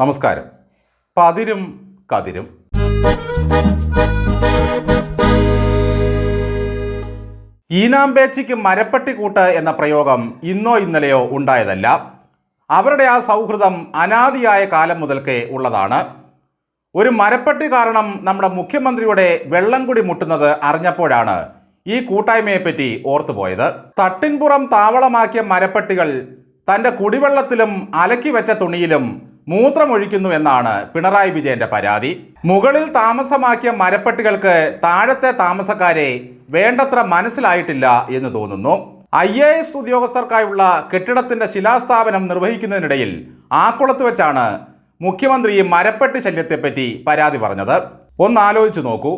നമസ്കാരം. പതിരും കതിരും. ഈനാമ്പേച്ചിക്ക് മരപ്പട്ടി കൂട്ട് എന്ന പ്രയോഗം ഇന്നോ ഇന്നലെയോ ഉണ്ടായതല്ല. അവരുടെ ആ സൗഹൃദം അനാദിയായ കാലം മുതൽക്കേ ഉള്ളതാണ്. ഒരു മരപ്പട്ടി കാരണം നമ്മുടെ മുഖ്യമന്ത്രിയുടെ വെള്ളം കുടി മുട്ടുന്നത് അറിഞ്ഞപ്പോഴാണ് ഈ കൂട്ടായ്മയെപ്പറ്റി ഓർത്തുപോയത്. തട്ടിൻപുറം താവളമാക്കിയ മരപ്പട്ടികൾ തന്റെ കുടിവെള്ളത്തിലും അലക്കി വെച്ച തുണിയിലും മൂത്രമൊഴിക്കുന്നു എന്നാണ് പിണറായി വിജയന്റെ പരാതി. മുകളിൽ താമസമാക്കിയ മരപ്പെട്ടികൾക്ക് താഴത്തെ താമസക്കാരെ വേണ്ടത്ര മനസ്സിലായിട്ടില്ല എന്ന് തോന്നുന്നു. ഐ എ എസ് ഉദ്യോഗസ്ഥർക്കായുള്ള കെട്ടിടത്തിന്റെ ശിലാസ്ഥാപനം നിർവഹിക്കുന്നതിനിടയിൽ ആക്കുളത്ത് വെച്ചാണ് മുഖ്യമന്ത്രി മരപ്പെട്ടി ശല്യത്തെപ്പറ്റി പരാതി പറഞ്ഞത്. ഒന്ന് ആലോചിച്ചു നോക്കൂ.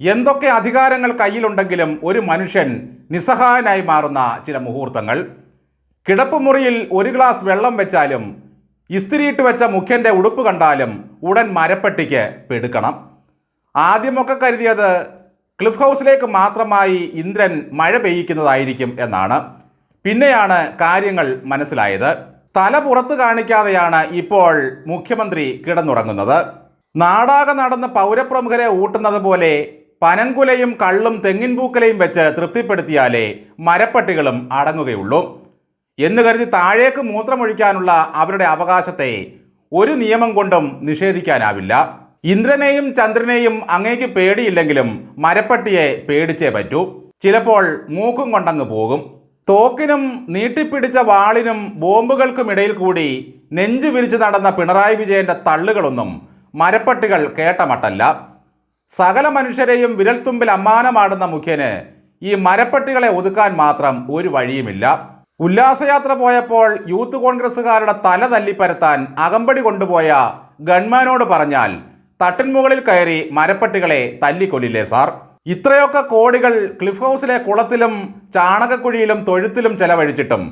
എന്തൊക്കെ അധികാരങ്ങൾ കയ്യിലുണ്ടെങ്കിലും ഒരു മനുഷ്യൻ നിസ്സഹായനായി മാറുന്ന ചില മുഹൂർത്തങ്ങൾ. കിടപ്പുമുറിയിൽ ഒരു ഗ്ലാസ് വെള്ളം വെച്ചാലും ഇസ്തിരിയിട്ട് വെച്ച മുഖ്യന്റെ ഉടുപ്പ് കണ്ടാലും ഉടൻ മരപ്പെട്ടിക്ക് പെടുക്കണം. ആദ്യമൊക്കെ കരുതിയത് ക്ലിഫ് ഹൗസിലേക്ക് മാത്രമായി ഇന്ദ്രൻ മഴ പെയ്യിക്കുന്നതായിരിക്കും എന്നാണ്. പിന്നെയാണ് കാര്യങ്ങൾ മനസ്സിലായത്. തല പുറത്ത് കാണിക്കാതെയാണ് ഇപ്പോൾ മുഖ്യമന്ത്രി കിടന്നുറങ്ങുന്നത്. നാടാകെ നടന്ന് പൗരപ്രമുഖരെ ഊട്ടുന്നത് പോലെ പനങ്കുലയും കള്ളും തെങ്ങിൻ പൂക്കലയും വെച്ച് തൃപ്തിപ്പെടുത്തിയാലേ മരപ്പട്ടികളും അടങ്ങുകയുള്ളൂ. എന്ന് കരുതി താഴേക്ക് മൂത്രമൊഴിക്കാനുള്ള അവരുടെ അവകാശത്തെ ഒരു നിയമം കൊണ്ടും നിഷേധിക്കാനാവില്ല. ഇന്ദ്രനെയും ചന്ദ്രനെയും അങ്ങേക്ക് പേടിയില്ലെങ്കിലും മരപ്പട്ടിയെ പേടിച്ചേ പറ്റൂ. ചിലപ്പോൾ മൂക്കും കൊണ്ടങ്ങ് പോകും. തോക്കിനും നീട്ടിപ്പിടിച്ച വാളിനും ബോംബുകൾക്കുമിടയിൽ കൂടി നെഞ്ചു വിരിച്ചു നടന്ന പിണറായി വിജയന്റെ തള്ളുകളൊന്നും മരപ്പട്ടികൾ കേട്ടമട്ടല്ല സകല മനുഷ്യരെയും വിരൽത്തുമ്പിൽ അമ്മാനമാടുന്ന മുഖ്യന് ഈ മരപ്പട്ടികളെ ഒതുക്കാൻ മാത്രം ഒരു വഴിയുമില്ല. ഉല്ലാസയാത്ര പോയപ്പോൾ യൂത്ത് കോൺഗ്രസ്സുകാരുടെ തല തല്ലിപ്പരത്താൻ അകമ്പടി കൊണ്ടുപോയ ഗൺമാനോട് പറഞ്ഞാൽ തട്ടിൻമുകളിൽ കയറി മരപ്പട്ടികളെ തല്ലിക്കൊല്ലില്ലേ സാർ? ഇത്രയൊക്കെ കോടികൾ ക്ലിഫ് ഹൗസിലെ കുളത്തിലും ചാണകക്കുഴിയിലും തൊഴുത്തിലും ചെലവഴിച്ചിട്ടും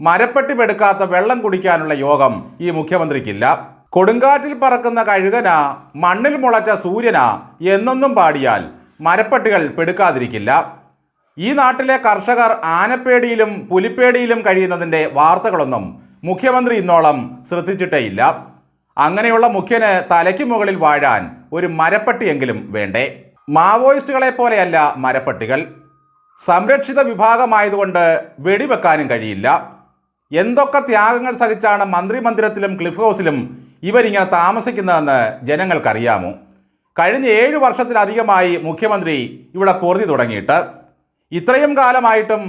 മരപ്പെട്ടി പെടുക്കാത്ത വെള്ളം കുടിക്കാനുള്ള യോഗം ഈ മുഖ്യമന്ത്രിക്കില്ല. കൊടുങ്കാറ്റിൽ പറക്കുന്ന കഴുകന മണ്ണിൽ മുളച്ച സൂര്യന എന്നൊന്നും പാടിയാൽ മരപ്പട്ടികൾ പെടുക്കാതിരിക്കില്ല. ഈ നാട്ടിലെ കർഷകർ ആനപ്പേടിയിലും പുലിപ്പേടിയിലും കഴിയുന്നതിന്റെ വാർത്തകളൊന്നും മുഖ്യമന്ത്രി ഇന്നോളം ശ്രദ്ധിച്ചിട്ടേയില്ല. അങ്ങനെയുള്ള മുഖ്യന് തലയ്ക്ക് മുകളിൽ വാഴാൻ ഒരു മരപ്പട്ടിയെങ്കിലും വേണ്ടേ? മാവോയിസ്റ്റുകളെ പോലെയല്ല മരപ്പട്ടികൾ. സംരക്ഷിത വിഭാഗമായതുകൊണ്ട് വെടിവെക്കാനും കഴിയില്ല. എന്തൊക്കെ ത്യാഗങ്ങൾ സഹിച്ചാണ് മന്ത്രിമന്ദിരത്തിലും ക്ലിഫ് ഹൗസിലും ഇവരിങ്ങനെ താമസിക്കുന്നതെന്ന് ജനങ്ങൾക്കറിയാമോ? കഴിഞ്ഞ ഏഴു വർഷത്തിലധികമായി മുഖ്യമന്ത്രി ഇവിടെ പൊറുതി തുടങ്ങിയിട്ട്. ഇത്രയും കാലമായിട്ടും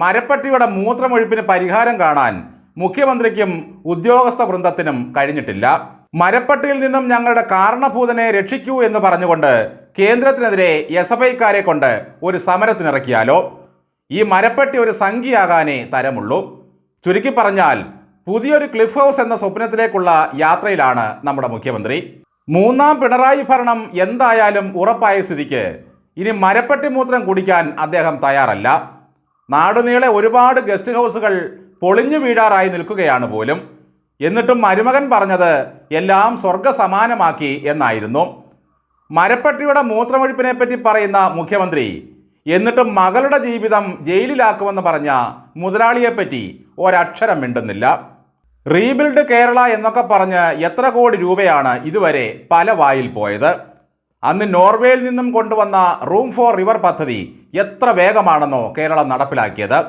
മരപ്പട്ടിയുടെ മൂത്രമൊഴിപ്പിന് പരിഹാരം കാണാൻ മുഖ്യമന്ത്രിക്കും ഉദ്യോഗസ്ഥ വൃന്ദത്തിനും കഴിഞ്ഞിട്ടില്ല. മരപ്പട്ടിയിൽ നിന്നും ഞങ്ങളുടെ കാരണഭൂതനെ രക്ഷിക്കൂ എന്ന് പറഞ്ഞുകൊണ്ട് കേന്ദ്രത്തിനെതിരെ എസ് എഫ് ഐക്കാരെ കൊണ്ട് ഒരു സമരത്തിനിറക്കിയാലോ? ഈ മരപ്പട്ടി ഒരു സംഖ്യയാകാനേ തരമുള്ളൂ. ചുരുക്കി പറഞ്ഞാൽ പുതിയൊരു ക്ലിഫ് ഹൗസ് എന്ന സ്വപ്നത്തിലേക്കുള്ള യാത്രയിലാണ് നമ്മുടെ മുഖ്യമന്ത്രി. മൂന്നാം പിണറായി ഭരണം എന്തായാലും ഉറപ്പായ സ്ഥിതിക്ക് ഇനി മരപ്പെട്ടി മൂത്രം കുടിക്കാൻ അദ്ദേഹം തയ്യാറല്ല. നാടുനീളെ ഒരുപാട് ഗസ്റ്റ് ഹൗസുകൾ പൊളിഞ്ഞു വീഴാറായി നിൽക്കുകയാണ് പോലും. എന്നിട്ടും മരുമകൻ പറഞ്ഞത് എല്ലാം സ്വർഗ സമാനമാക്കി എന്നായിരുന്നു. മരപ്പട്ടിയുടെ മൂത്രമൊഴിപ്പിനെ പറ്റി പറയുന്ന മുഖ്യമന്ത്രി എന്നിട്ടും മകളുടെ ജീവിതം ജയിലിലാക്കുമെന്ന് പറഞ്ഞ മുതലാളിയെപ്പറ്റി ഒരക്ഷരം മിണ്ടുന്നില്ല. റീബിൽഡ് കേരള എന്നൊക്കെ പറഞ്ഞ് എത്ര കോടി രൂപയാണ് ഇതുവരെ പല വായിൽ പോയത്. അന്ന് നോർവേയിൽ നിന്നും കൊണ്ടുവന്ന റൂം ഫോർ റിവർ പദ്ധതി എത്ര വേഗമാണെന്നോ കേരളം നടപ്പിലാക്കിയത്.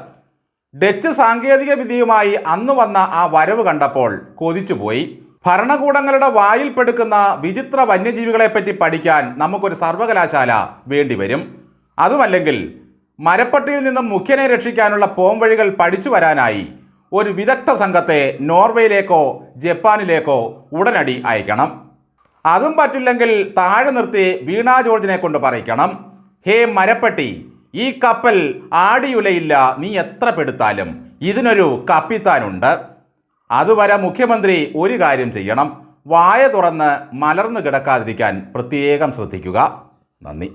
ഡച്ച് സാങ്കേതിക വിദ്യയുമായി അന്ന് വന്ന ആ വരവ് കണ്ടപ്പോൾ കൊതിച്ചുപോയി. ഭരണകൂടങ്ങളുടെ വായിൽ പെടുക്കുന്ന വിചിത്ര വന്യജീവികളെപ്പറ്റി പഠിക്കാൻ നമുക്കൊരു സർവകലാശാല വേണ്ടിവരും അതുമല്ലെങ്കിൽ മരപ്പട്ടിയിൽ നിന്നും മുഖ്യനെ രക്ഷിക്കാനുള്ള പോംവഴികൾ പഠിച്ചു വരാനായി ഒരു വിദഗ്ധ സംഘത്തെ നോർവേയിലേക്കോ ജപ്പാനിലേക്കോ ഉടനടി അയക്കണം. അതും പറ്റില്ലെങ്കിൽ താഴെ നിർത്തി വീണ ജോർജിനെ കൊണ്ട് പറയിക്കണം ഹേ മരപ്പട്ടി ഈ കപ്പൽ ആടിയുലയില്ല നീ എത്ര പെടുത്താലും. ഇതിനൊരു കപ്പിത്താനുണ്ട്. അതുവരെ മുഖ്യമന്ത്രി ഒരു കാര്യം ചെയ്യണം. വായ തുറന്ന് മലർന്നു കിടക്കാതിരിക്കാൻ പ്രത്യേകം ശ്രദ്ധിക്കുക. നന്ദി.